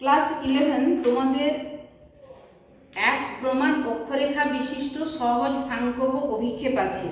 Class eleven, তোমাদের এক প্রমাণ অক্ষরেখা বিশিষ্ট সহজ সাংকব অভিক্ষেপ আছে।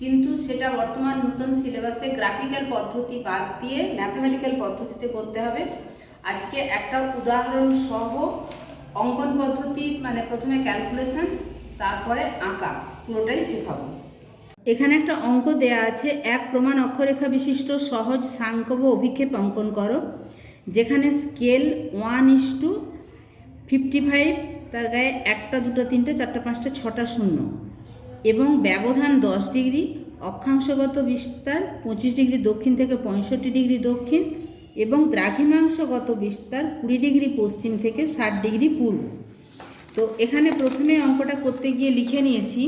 কিন্তু সেটা বর্তমান নতুন সিলেবাসে গ্রাফিক্যাল পদ্ধতি বাদ দিয়ে ম্যাথমেটিক্যাল পদ্ধতিতে করতে হবে। আজকে একটা উদাহরণ সহ অঙ্কন পদ্ধতি মানে প্রথমে ক্যালকুলেশন, তারপরে আঁকা, পুরোটাই শেখাবো। এখানে একটা অঙ্ক দেয়া আছে, এক প্রমাণ অক্ষরেখা বিশিষ্ট সহজ সাংকব অভিক্ষেপ অঙ্কন করো। যেখানে scale one is to fifty five তার গায়ে একটা, দুটো, তিনটে, চারটা, পাঁচটা, ছটা শূন্য। এবং ব্যবধান দশ ডিগ্রি, অক্ষাংশগত বিস্তার পঁচিশ ডিগ্রি দক্ষিণ থেকে পঁয়ষট্টি ডিগ্রি দক্ষিণ এবং দ্রাঘিমাংশগত বিস্তার কুড়ি ডিগ্রি পশ্চিম থেকে ষাট ডিগ্রি পূর্ব। তো এখানে প্রথমে অঙ্কটা করতে গিয়ে লিখে নিয়েছি,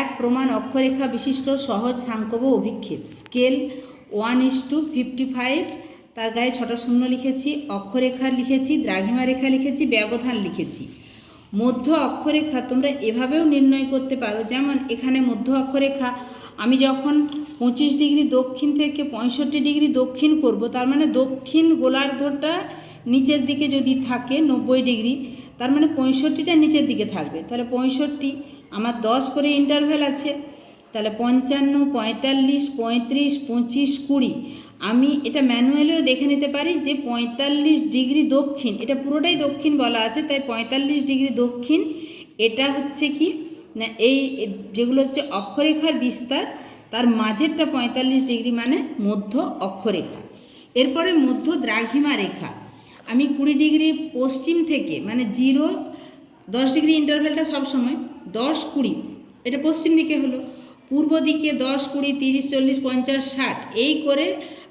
এক প্রমাণ অক্ষরেখা বিশিষ্ট সহজ সাংকব অভিক্ষেপ। Scale one is to fifty five তার গায়ে ছটা শূন্য লিখেছি, অক্ষরেখা লিখেছি, দ্রাঘিমা রেখা লিখেছি, ব্যবধান লিখেছি। মধ্য অক্ষরেখা তোমরা এভাবেও নির্ণয় করতে পারো। যেমন এখানে মধ্য অক্ষরেখা, আমি যখন পঁচিশ ডিগ্রি দক্ষিণ থেকে পঁয়ষট্টি ডিগ্রি দক্ষিণ করব, তার মানে দক্ষিণ গোলার্ধটা নিচের দিকে যদি থাকে নব্বই ডিগ্রি, তার মানে পঁয়ষট্টিটা নিচের দিকে থাকবে। তাহলে পঁয়ষট্টি, আমার দশ করে ইন্টারভ্যাল আছে, তাহলে পঞ্চান্ন, পঁয়তাল্লিশ, পঁয়ত্রিশ, পঁচিশ, কুড়ি আমি এটা ম্যানুয়ালিও দেখে নিতে পারি যে পঁয়তাল্লিশ ডিগ্রি দক্ষিণ, এটা পুরোটাই দক্ষিণ বলা আছে, তাই পঁয়তাল্লিশ ডিগ্রি দক্ষিণ, এটা হচ্ছে কি, না, এই যেগুলো হচ্ছে অক্ষরেখার বিস্তার, তার মাঝেরটা পঁয়তাল্লিশ ডিগ্রি মানে মধ্য অক্ষরেখা। এরপরে মধ্য দ্রাঘিমা রেখা। আমি কুড়ি ডিগ্রি পশ্চিম থেকে মানে জিরো, দশ ডিগ্রি ইন্টারভ্যালটা সবসময়, দশ কুড়ি, এটা পশ্চিম দিকে হলো। পূর্ব দিকে দশ কুড়ি তিরিশ চল্লিশ পঞ্চাশ ষাট। এই করে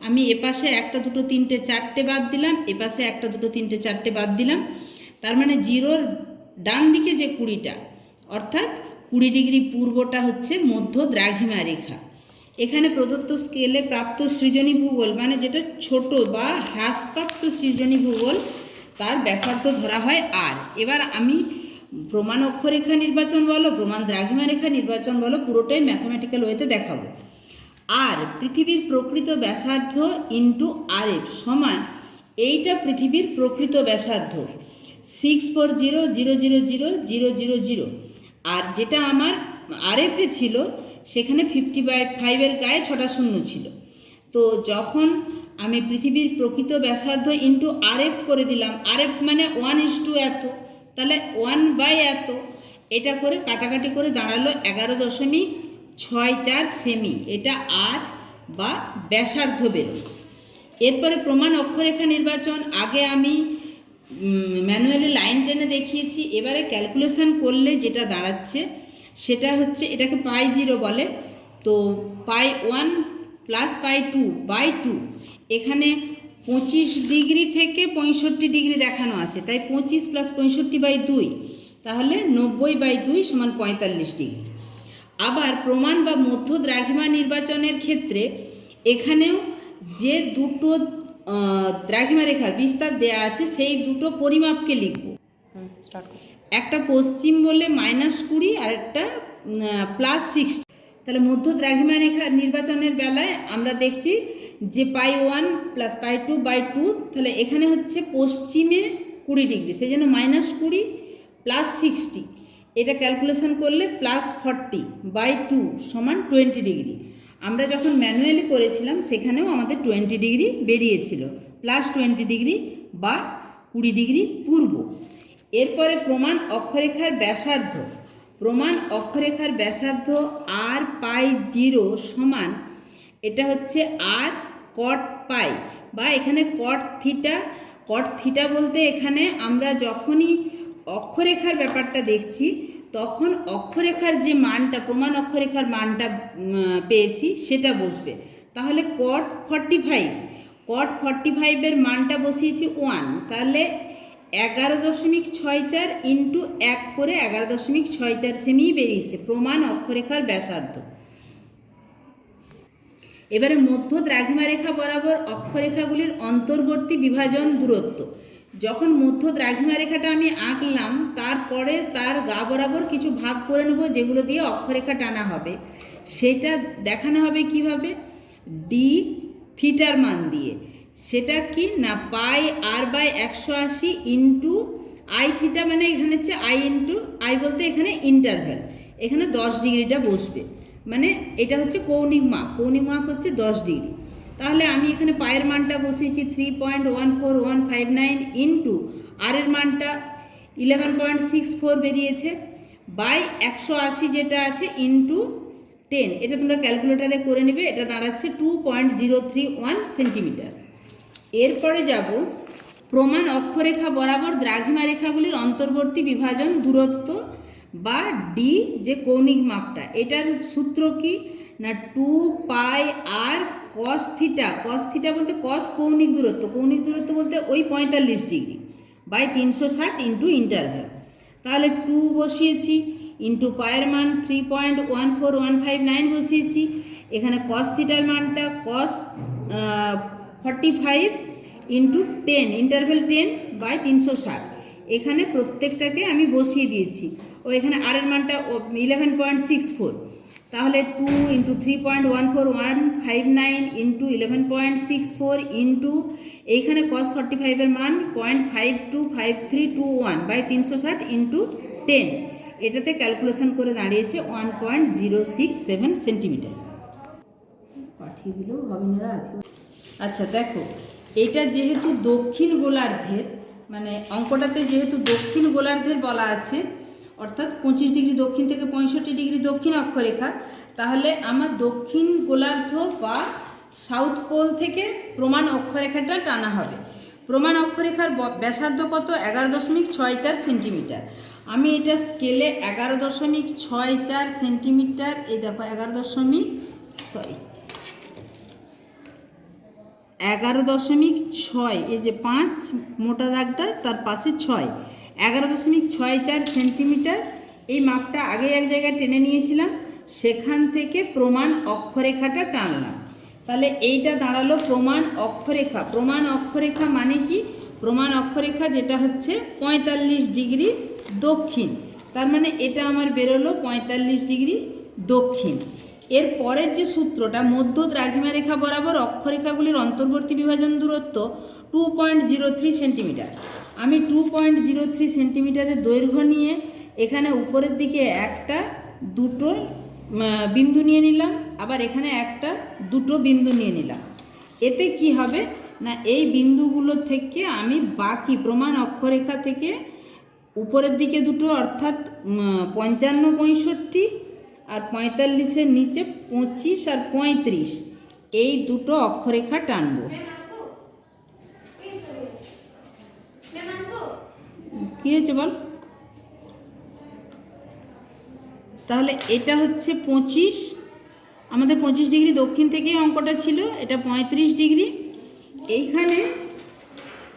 আমি এপাশে একটা দুটো তিনটে চারটে বাদ দিলাম, এপাশে একটা দুটো তিনটে চারটে বাদ দিলাম। তার মানে জিরোর ডান দিকে যে কুড়িটা, অর্থাৎ কুড়ি ডিগ্রি পূর্বটা হচ্ছে মধ্য দ্রাঘিমা রেখা। এখানে প্রদত্ত স্কেলে প্রাপ্ত সৃজনী ভূগোল মানে যেটা ছোট বা হ্রাসপ্রাপ্ত সৃজনী ভূগোল, তার ব্যাসার্ধ ধরা হয় আর এবার আমি প্রমাণ অক্ষরেখা নির্বাচন বলো, প্রমাণ দ্রাঘিমা রেখা নির্বাচন বলো, পুরোটাই ম্যাথামেটিক্যাল ওয়েতে দেখাবো। আর পৃথিবীর প্রকৃত ব্যাসার্ধ ইন্টু আর এফ সমান এইটা পৃথিবীর প্রকৃত ব্যাসার্ধ six four zero zero zero zero zero zero zero আর যেটা আমার আরএফে ছিল, সেখানে ফিফটি বাই ফাইভের গায়ে ছটা শূন্য ছিল। তো যখন আমি পৃথিবীর প্রকৃত ব্যাসার্ধ ইন্টু আরএফ করে দিলাম আরএফ মানে ওয়ান ইস টু এত। তাহলে ওয়ান বাই এত, এটা করে কাটাকাটি করে দাঁড়াল এগারো দশমিক ছয় চার সেমি এটা আর বা ব্যাসার্ধ বেরোয় এরপরে প্রমাণ অক্ষরেখা নির্বাচন, আগে আমি ম্যানুয়ালি লাইন টেনে দেখিয়েছি, এবারে ক্যালকুলেশন করলে যেটা দাঁড়াচ্ছে, সেটা হচ্ছে এটাকে পাই জিরো বলে, তো pi one plus pi two by two এখানে পঁচিশ ডিগ্রি থেকে পঁয়ষট্টি ডিগ্রি দেখানো আছে তাই পঁচিশ প্লাস পঁয়ষট্টি বাই দুই তাহলে নব্বই বাই দুই সমান পঁয়তাল্লিশ ডিগ্রি। আবার প্রমাণ বা মধ্য দ্রাঘিমা নির্বাচনের ক্ষেত্রে এখানেও যে দুটো দ্রাঘিমা রেখার বিস্তার দেয়া আছে সেই দুটো পরিমাপকে লিখব। একটা পশ্চিম বলে মাইনাস কুড়ি আর একটা প্লাস সিক্সটি তাহলে মধ্য দ্রাঘিমা রেখা নির্বাচনের বেলায় আমরা দেখছি যে pi one plus pi two by two, তাহলে এখানে হচ্ছে পশ্চিমে কুড়ি ডিগ্রি, সেই জন্য মাইনাস কুড়ি প্লাস সিক্সটি। এটা ক্যালকুলেশন করলে প্লাস ফর্টি বাই টু সমান টোয়েন্টি ডিগ্রি। আমরা যখন ম্যানুয়ালি করেছিলাম, সেখানেও আমাদের টোয়েন্টি ডিগ্রি বেরিয়েছিল, প্লাস টোয়েন্টি ডিগ্রি বা কুড়ি ডিগ্রি পূর্ব। এরপরে প্রমাণ অক্ষরেখার ব্যাসার্ধ, প্রমাণ অক্ষরেখার ব্যাসার্ধ আর পাই জিরো সমান, এটা হচ্ছে আর কট পাই বা এখানে কট থিটা কট থিটা বলতে এখানে আমরা যখনই অক্ষরেখার ব্যাপারটা দেখছি, তখন অক্ষরেখার যে মানটা, প্রমাণ অক্ষরেখার মানটা পেয়েছি, সেটা বসবে। তাহলে cot forty five cot forty ফাইভের মানটা বসিয়েছি ওয়ান তাহলে এগারো দশমিক ছয় চার ইন্টু এক করে এগারো দশমিক ছয় চার সেমি বেরিয়েছে, প্রমাণ অক্ষরেখার ব্যাসার্ধ। এবারে মধ্য দ্রাঘিমা রেখা বরাবর অক্ষরেখাগুলির অন্তর্বর্তী বিভাজন দূরত্ব। যখন মধ্য দ্রাঘিমা রেখাটা আমি আঁকলাম, তারপরে তার গা বরাবর কিছু ভাগ করে নেব যেগুলো দিয়ে অক্ষরেখা টানা হবে। সেটা দেখানো হবে কীভাবে? ডি থিটার মান দিয়ে। সেটা কি? না, পাই আর বাই একশো আশি ইন্টু আই থিটা মানে এখানে হচ্ছে আই ইন্টু আই বলতে এখানে ইন্টারভ্যাল এখানে দশ ডিগ্রিটা বসবে। মানে এটা হচ্ছে কৌণিক মাপ কৌণিক মাপ হচ্ছে দশ ডিগ্রি। তাহলে আমি এখানে পায়ের মানটা বসিয়েছি three point one four one five nine into আরের মানটা ইলেভেন পয়েন্ট সিক্স ফোর বেরিয়েছে বাই একশো আশি যেটা আছে ইন্টু টেন এটা তোমরা ক্যালকুলেটারে করে নেবে, এটা দাঁড়াচ্ছে two point zero three one centimetre এরপরে যাব, প্রমাণ অক্ষরেখা বরাবর দ্রাঘিমা রেখাগুলির অন্তর্বর্তী বিভাজন দূরত্ব বা ডি যে কৌণিক মাপটা, এটার সূত্র কি? না two pi r cos theta cos theta বলতে কস কৌণিক দূরত্ব কৌণিক দূরত্ব বলতে ওই পঁয়তাল্লিশ ডিগ্রি বাই তিনশো ষাট ইন্টু ইন্টারভ্যাল তাহলে টু বসিয়েছি ইন্টু পায়ের মান three point one four one five nine বসিয়েছি, এখানে কস থিটার মানটা cos forty five into ten interval ten by তিনশো ষাট। এখানে প্রত্যেকটাকে আমি বসিয়ে দিয়েছি। ও এখানে আর এর মানটা ইলেভেন পয়েন্ট সিক্স ফোর তাহলে two into three point one four one five nine into eleven point six four into এইখানে কস ফর্টি ফাইভের মান point five two five three two one by তিনশো ষাট ইন্টু টেন এটাতে calculation করে দাঁড়িয়েছে one point zero six seven centimetre পাঠিয়ে দিলেও হবে না আজকে। আচ্ছা দেখো এইটার যেহেতু দক্ষিণ গোলার্ধের মানে অঙ্কটাতে যেহেতু দক্ষিণ গোলার্ধের বলা আছে অর্থাৎ পঁচিশ ডিগ্রি দক্ষিণ থেকে পঁয়ষট্টি ডিগ্রি দক্ষিণ অক্ষরেখা। তাহলে আমার দক্ষিণ গোলার্ধ বা সাউথ পোল থেকে প্রমাণ অক্ষরেখাটা টানা হবে। প্রমাণ অক্ষরেখার ব্যাসার্ধ কত? এগারো দশমিক ছয় চার সেন্টিমিটার। আমি এটা স্কেলে এগারো দশমিক ছয় চার সেন্টিমিটার, এই দেখো এগারো দশমিক সরি এগারো দশমিক ছয়, এই যে পাঁচ মোটা দাগটা তার পাশে ছয়। এগারো দশমিক ছয় চার সেন্টিমিটার। এই মাপটা আগে এক জায়গায় টেনে নিয়েছিলাম, সেখান থেকে প্রমাণ অক্ষরেখাটা টানলাম। তাহলে এইটা দাঁড়াল প্রমাণ অক্ষরেখা। প্রমাণ অক্ষরেখা মানে কি? প্রমাণ অক্ষরেখা যেটা হচ্ছে পঁয়তাল্লিশ ডিগ্রি দক্ষিণ। তার মানে এটা আমার বেরোলো পঁয়তাল্লিশ ডিগ্রি দক্ষিণ। এর পরের যে সূত্রটা, মধ্য দ্রাঘিমা রেখা বরাবর অক্ষরেখাগুলির অন্তর্বর্তী বিভাজন দূরত্ব two point zero three centimetre আমি টু পয়েন্ট জিরো থ্রি সেন্টিমিটারের দৈর্ঘ্য নিয়ে এখানে উপরের দিকে একটা, দুটো বিন্দু নিয়ে নিলাম, আবার এখানে একটা, দুটো বিন্দু নিয়ে নিলাম। এতে কি হবে? না, এই বিন্দুগুলো থেকে আমি বাকি প্রমাণ অক্ষরেখা থেকে উপরের দিকে দুটো, অর্থাৎ পঞ্চান্ন, পঁয়ষট্টি আর পঁয়তাল্লিশের নিচে পঁচিশ আর পঁয়ত্রিশ, এই দুটো অক্ষরেখা টানবো। কী হয়েছে বল? তাহলে এটা হচ্ছে পঁচিশ। আমাদের পঁচিশ ডিগ্রি দক্ষিণ থেকেই অঙ্কটা ছিল, এটা পঁয়ত্রিশ ডিগ্রি। এইখানে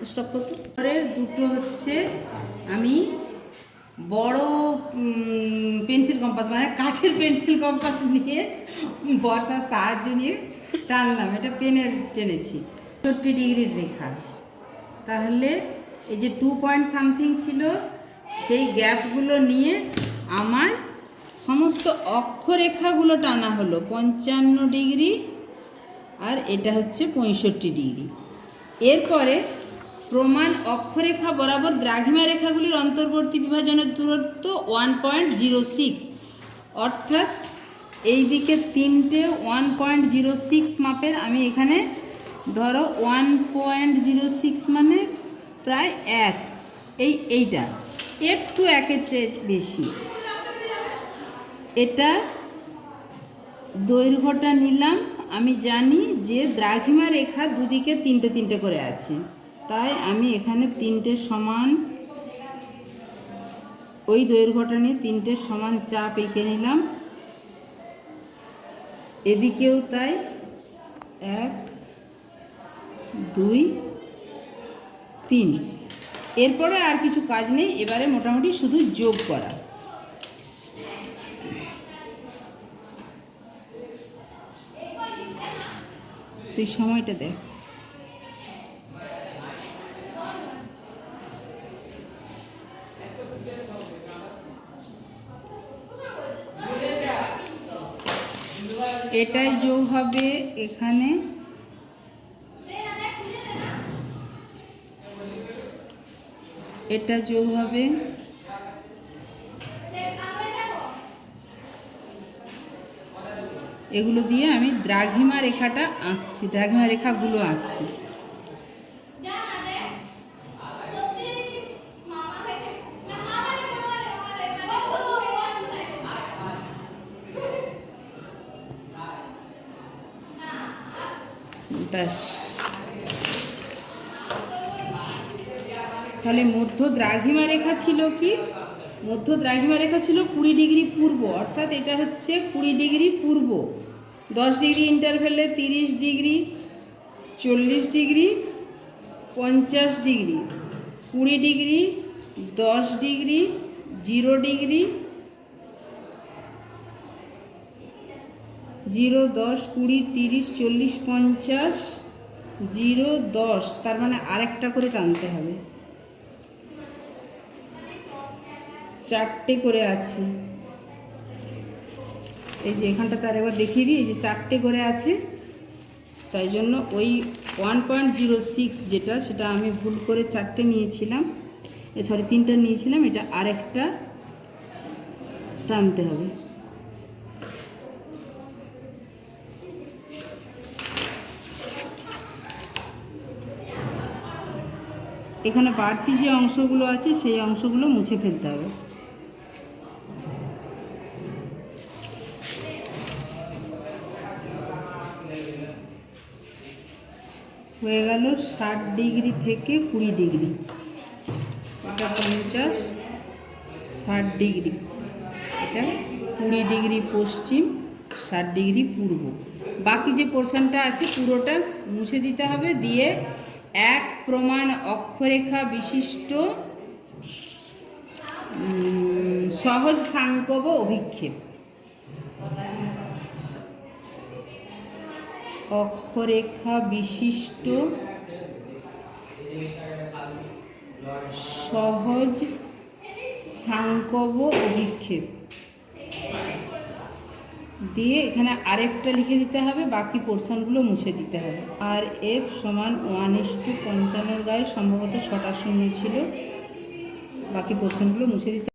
স্টপ করতে। দুটো হচ্ছে আমি বড় পেন্সিল কম্পাস মানে কাঠের পেন্সিল কম্পাস নিয়ে বর্ষার সাহায্য নিয়ে টানলাম। এটা পেনের টেনেছি। চৌষট্টি ডিগ্রির রেখা। তাহলে এই যে টু পয়েন্ট সামথিং ছিল, সেই গ্যাপগুলো নিয়ে আমার সমস্ত অক্ষরেখাগুলো টানা হলো, পঞ্চান্ন ডিগ্রি আর এটা হচ্ছে পঁয়ষট্টি ডিগ্রি। এরপরে প্রমাণ অক্ষরেখা বরাবর দ্রাঘিমা রেখাগুলির অন্তর্বর্তী বিভাজনের দূরত্ব ওয়ান পয়েন্ট জিরো সিক্স অর্থাৎ এই দিকে তিনটে ওয়ান পয়েন্ট জিরো সিক্স মাপের, আমি এখানে ধরো ওয়ান পয়েন্ট জিরো সিক্স মানে প্রায় এক। এই এইটা। একটু একের চেয়ে বেশি। এটা দৈর্ঘ্যটা নিলাম। আমি জানি যে দ্রাঘিমা রেখা দুদিকে তিনটে তিনটে করে আছে। তাই আমি এখানে তিনটে সমান ওই দৈর্ঘ্যটা নিয়ে তিনটে সমান চাপ এঁকে নিলাম। এদিকেও তাই এক, দুই তিন। এরপরে আর কিছু কাজ নেই, এবারে মোটামুটি শুধু যোগ করা। তুই সময়টা দেখ। এটাই যোগ হবে এখানে। এটা যোগ হবে। এগুলো দিয়ে আমি দ্রাঘিমা রেখাটা আঁকছি দ্রাঘিমা রেখাগুলো আঁকছি। ব্যাস। তাহলে মধ্য দ্রাঘিমা রেখা ছিল কি? মধ্য দ্রাঘিমা রেখা ছিল কুড়ি ডিগ্রি পূর্ব, অর্থাৎ এটা হচ্ছে কুড়ি ডিগ্রি পূর্ব। দশ ডিগ্রি ইন্টারভেলে তিরিশ ডিগ্রি, চল্লিশ ডিগ্রি, পঞ্চাশ ডিগ্রি। কুড়ি ডিগ্রি, দশ ডিগ্রি, জিরো ডিগ্রি, জিরো, দশ, কুড়ি, তিরিশ, চল্লিশ, পঞ্চাশ, জিরো, দশ। তার মানে আরেকটা করে টানতে হবে। চারটে করে আছে। এই যে এখানটা তার একবার দেখিয়ে দিই, এই যে চারটে করে আছে। তাই জন্য ওই ওয়ান পয়েন্ট জিরো সিক্স যেটা, সেটা আমি ভুল করে চারটে নিয়েছিলাম। সরি তিনটা নিয়েছিলাম, এটা আরেকটা টানতে হবে। এখানে বাড়তি যে অংশগুলো আছে, সেই অংশগুলো মুছে ফেলতে হবে। হয়ে গেল ষাট ডিগ্রি থেকে কুড়ি ডিগ্রি। এটা পঞ্চাশ ষাট ডিগ্রি। এটা কুড়ি ডিগ্রি পশ্চিম, ষাট ডিগ্রি পূর্ব। বাকি যে পোর্শনটা আছে পুরোটা মুছে দিতে হবে, দিয়ে এক প্রমাণ অক্ষরেখা বিশিষ্ট সহজ সাংকব অভিক্ষেপ। অক্ষরেখা বিশিষ্ট সহজ সাংকব অভিক্ষেপ। দিয়ে এখানে আরেকটা লিখে দিতে হবে, বাকি পোর্শনগুলো মুছে দিতে হবে। আর এফ সমান ওয়ান ইস টু পঞ্চান্নর গায়ে সম্ভবত ছটা শূন্য ছিল। বাকি পোর্শনগুলো মুছে দিতে